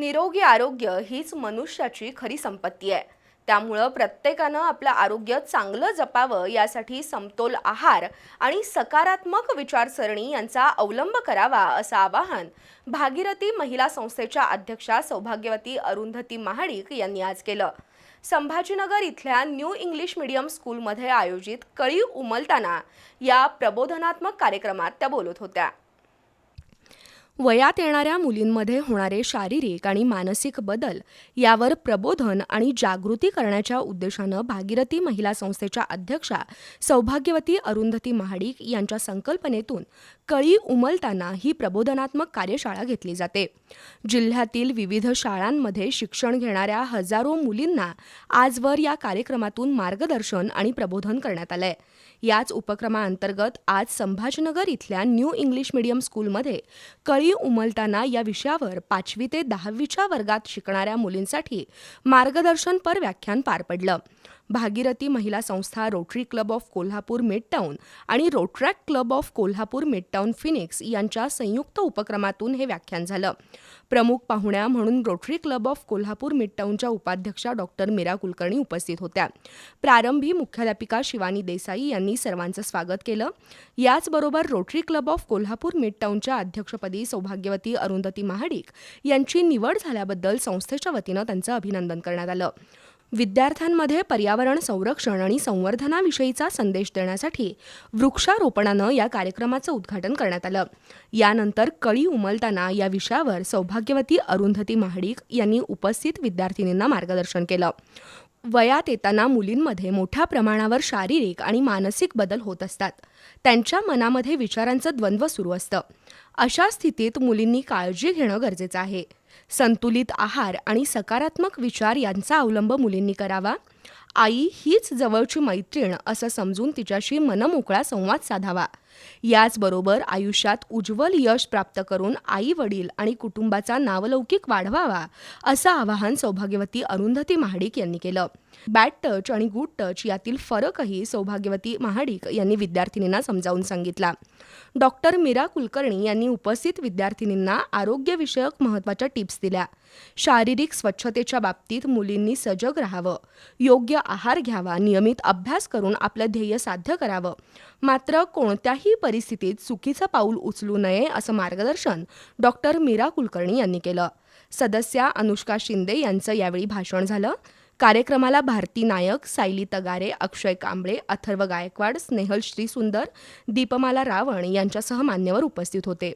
निरोगी आरोग्य हीच मनुष्याची खरी संपत्ती आहे. त्यामुळं प्रत्येकानं आपलं आरोग्य चांगलं जपावं यासाठी समतोल आहार आणि सकारात्मक विचारसरणी यांचा अवलंब करावा असं आवाहन भागीरथी महिला संस्थेच्या अध्यक्षा सौभाग्यवती अरुंधती महाडिक यांनी आज केलं. संभाजीनगर इथल्या न्यू इंग्लिश मीडियम स्कूलमध्ये आयोजित कळी उमलताना या प्रबोधनात्मक कार्यक्रमात त्या बोलत होत्या. वयात येणाऱ्या मुलींमध्ये होणारे शारीरिक आणि मानसिक बदल यावर प्रबोधन आणि जागृती करण्याच्या उद्देशानं भागीरथी महिला संस्थेच्या अध्यक्षा सौभाग्यवती अरुंधती महाडिक यांच्या संकल्पनेतून कळी उमलताना ही प्रबोधनात्मक कार्यशाळा घेतली जाते. जिल्ह्यातील विविध शाळांमध्ये शिक्षण घेणाऱ्या हजारो मुलींना आजवर या कार्यक्रमातून मार्गदर्शन आणि प्रबोधन करण्यात आलंय. याच उपक्रमाअंतर्गत आज संभाजीनगर इथल्या न्यू इंग्लिश मीडियम स्कूलमध्ये कळी उमलताना या विषयावर पाचवी ते दहावीच्या वर्गात शिकणाऱ्या मुलींसाठी मार्गदर्शनपर व्याख्यान पार पडलं. भागीरथी महिला संस्था Rotary Club of Kolhapur Midtown आणि Rotaract Club of Kolhapur Midtown Phoenix यांच्या संयुक्त उपक्रमातून हे व्याख्यान झालं. प्रमुख पाहुण्या म्हणून रोटरी क्लब ऑफ कोल्हापूर मिडटाऊनच्या उपाध्यक्षा डॉक्टर मीरा कुलकर्णी उपस्थित होत्या. प्रारंभी मुख्याध्यापिका शिवानी देसाई यांनी सर्वांचं स्वागत केलं. याचबरोबर रोटरी क्लब ऑफ कोल्हापूर मिडटाऊनच्या अध्यक्षपदी सौभाग्यवती अरुंधती महाडिक यांची निवड झाल्याबद्दल संस्थेच्या वतीनं त्यांचं अभिनंदन करण्यात आलं. विद्यार्थ्यांमध्ये पर्यावरण संरक्षण आणि संवर्धनाविषयीचा संदेश देण्यासाठी वृक्षारोपणानं या कार्यक्रमाचं उद्घाटन करण्यात आलं. यानंतर कळी उमलताना या विषयावर सौभाग्यवती अरुंधती महाडिक यांनी उपस्थित विद्यार्थिनींना मार्गदर्शन केलं. वयात येताना मुलींमध्ये मोठ्या प्रमाणावर शारीरिक आणि मानसिक बदल होत असतात. त्यांच्या मनामध्ये विचारांचं द्वंद्व सुरू असतं. अशा स्थितीत मुलींनी काळजी घेणं गरजेचं आहे. संतुलित आहार आणि सकारात्मक विचार यांचा अवलंब मुलींनी करावा. आई हीच जवळची मैत्रीण असं समजून तिच्याशी मनमोकळा संवाद साधावा. याचबरोबर आयुष्यात उज्ज्वल यश प्राप्त करून आई वडील आणि कुटुंबाचा नावलौकिक वाढवावा असं आवाहन सौभाग्यवती अरुंधती महाडिक यांनी केलं. बॅड टच आणि गुड टच यातील फरकही सौभाग्यवती महाडिक यांनी विद्यार्थिनींना समजावून सांगितला. डॉक्टर मीरा कुलकर्णी यांनी उपस्थित विद्यार्थिनींना आरोग्यविषयक महत्त्वाच्या टिप्स दिल्या. शारीरिक स्वच्छतेच्या बाबतीत मुलींनी सजग राहावं योग्य आहार घ्यावा नियमित अभ्यास करून आपलं ध्येय साध्य करावं. मात्र कोणत्याही परिस्थितीत चुकीचं पाऊल उचलू नये असं मार्गदर्शन डॉक्टर मीरा कुलकर्णी यांनी केलं. सदस्या अनुष्का शिंदे यांचं यावेळी भाषण झालं. कार्यक्रमाला भारती नायक सायली तगारे अक्षय कांबळे अथर्व गायकवाड स्नेहल श्रीसुंदर दीपमाला रावण यांच्यासह मान्यवर उपस्थित होते.